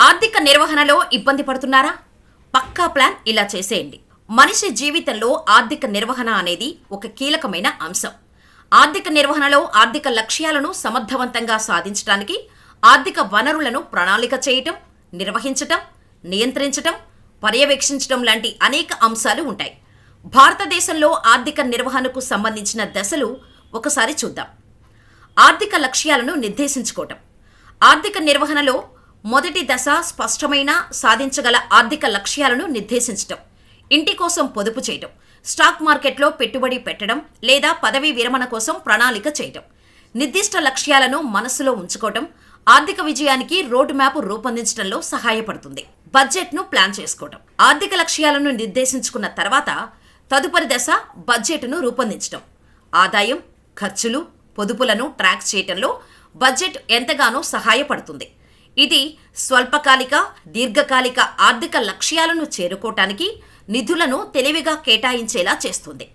ఆర్థిక నిర్వహణలో ఇబ్బంది పడుతున్నారా? పక్కా ప్లాన్ ఇలా చేసేయండి. మనిషి జీవితంలో ఆర్థిక నిర్వహణ అనేది ఒక కీలకమైన అంశం. ఆర్థిక నిర్వహణలో ఆర్థిక లక్ష్యాలను సమర్థవంతంగా సాధించడానికి ఆర్థిక వనరులను ప్రణాళిక చేయటం నిర్వహించటం నియంత్రించటం పర్యవేక్షించటం లాంటి అనేక అంశాలు ఉంటాయి. భారతదేశంలో ఆర్థిక నిర్వహణకు సంబంధించిన దశలు ఒకసారి చూద్దాం. ఆర్థిక లక్ష్యాలను నిర్దేశించుకోవటం. ఆర్థిక నిర్వహణలో మొదటి దశ స్పష్టమైన సాధించగల ఆర్థిక లక్ష్యాలను నిర్దేశించటం. ఇంటి కోసం పొదుపు చేయటం. స్టాక్ మార్కెట్లో పెట్టుబడి పెట్టడం లేదా పదవీ విరమణ కోసం ప్రణాళిక చేయటం. నిర్దిష్ట లక్ష్యాలను మనసులో ఉంచుకోవటం ఆర్థిక విజయానికి రోడ్ మ్యాప్ రూపొందించడంలో సహాయపడుతుంది. బడ్జెట్ను ప్లాన్ చేసుకోవటం. ఆర్థిక లక్ష్యాలను నిర్దేశించుకున్న తర్వాత తదుపరి దశ బడ్జెట్ను రూపొందించటం. ఆదాయం ఖర్చులు పొదుపులను ట్రాక్ చేయటంలో బడ్జెట్ ఎంతగానో సహాయపడుతుంది. ఇది స్వల్పకాలిక దీర్ఘకాలిక ఆర్థిక లక్ష్యాలను చేరుకోవటానికి నిధులను తెలివిగా కేటాయించేలా చేస్తుంది.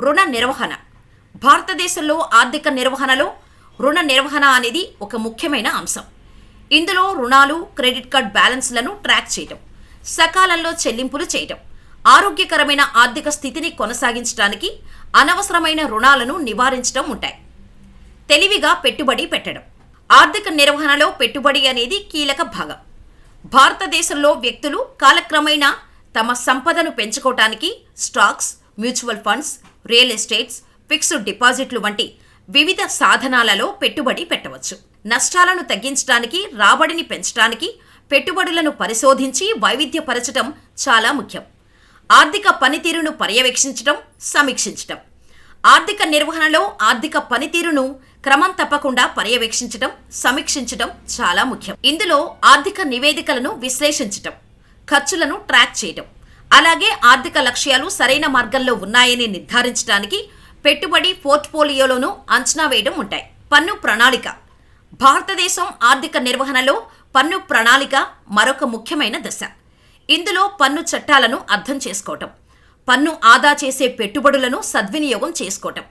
రుణ నిర్వహణ. భారతదేశంలో ఆర్థిక నిర్వహణలో రుణ నిర్వహణ అనేది ఒక ముఖ్యమైన అంశం. ఇందులో రుణాలు క్రెడిట్ కార్డ్ బ్యాలెన్స్లను ట్రాక్ చేయటం సకాలంలో చెల్లింపులు చేయటం ఆరోగ్యకరమైన ఆర్థిక స్థితిని కొనసాగించడానికి అనవసరమైన రుణాలను నివారించడం ఉంటాయి. తెలివిగా పెట్టుబడి పెట్టడం. ఆర్థిక నిర్వహణలో పెట్టుబడి అనేది కీలక భాగం. భారతదేశంలో వ్యక్తులు కాలక్రమేణా తమ సంపదను పెంచుకోవటానికి stocks mutual funds real estates fixed డిపాజిట్లు వంటి వివిధ సాధనాలలో పెట్టుబడి పెట్టవచ్చు. నష్టాలను తగ్గించడానికి రాబడిని పెంచడానికి పెట్టుబడులను పరిశోధించి వైవిధ్యపరచడం చాలా ముఖ్యం. ఆర్థిక పనితీరును పర్యవేక్షించడం సమీక్షించడం ఆర్థిక నిర్వహణలో ఆర్థిక పనితీరును క్రమం తప్పకుండా పర్యవేక్షించడం సమీక్షించడం చాలా ముఖ్యం. ఇందులో ఆర్థిక నివేదికలను విశ్లేషించటం ఖర్చులను ట్రాక్ చేయడం అలాగే ఆర్థిక లక్ష్యాలు సరైన మార్గంలో ఉన్నాయని నిర్ధారించడానికి పెట్టుబడి పోర్ట్ఫోలియోలోనూ అంచనా వేయడం ఉంటాయి. పన్ను ప్రణాళిక. భారతదేశం ఆర్థిక నిర్వహణలో పన్ను ప్రణాళిక మరొక ముఖ్యమైన దశ. ఇందులో పన్ను చట్టాలను అర్థం చేసుకోవటం పన్ను ఆదా చేసే పెట్టుబడులను సద్వినియోగం చేసుకోవటం.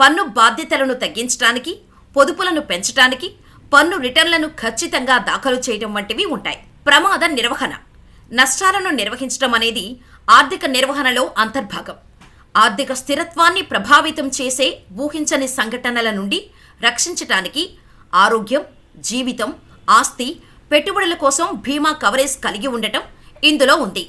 పన్ను బాధ్యతలను తగ్గించడానికి పొదుపులను పెంచడానికి పన్ను రిటర్న్లను ఖచ్చితంగా దాఖలు చేయడం వంటివి ఉంటాయి. ప్రమాద నిర్వహణ. నష్టాలను నిర్వహించడం అనేది ఆర్థిక నిర్వహణలో అంతర్భాగం. ఆర్థిక స్థిరత్వాన్ని ప్రభావితం చేసే ఊహించని సంఘటనల నుండి రక్షించటానికి ఆరోగ్యం జీవితం ఆస్తి పెట్టుబడుల కోసం బీమా కవరేజ్ కలిగి ఉండటం ఇందులో ఉంది.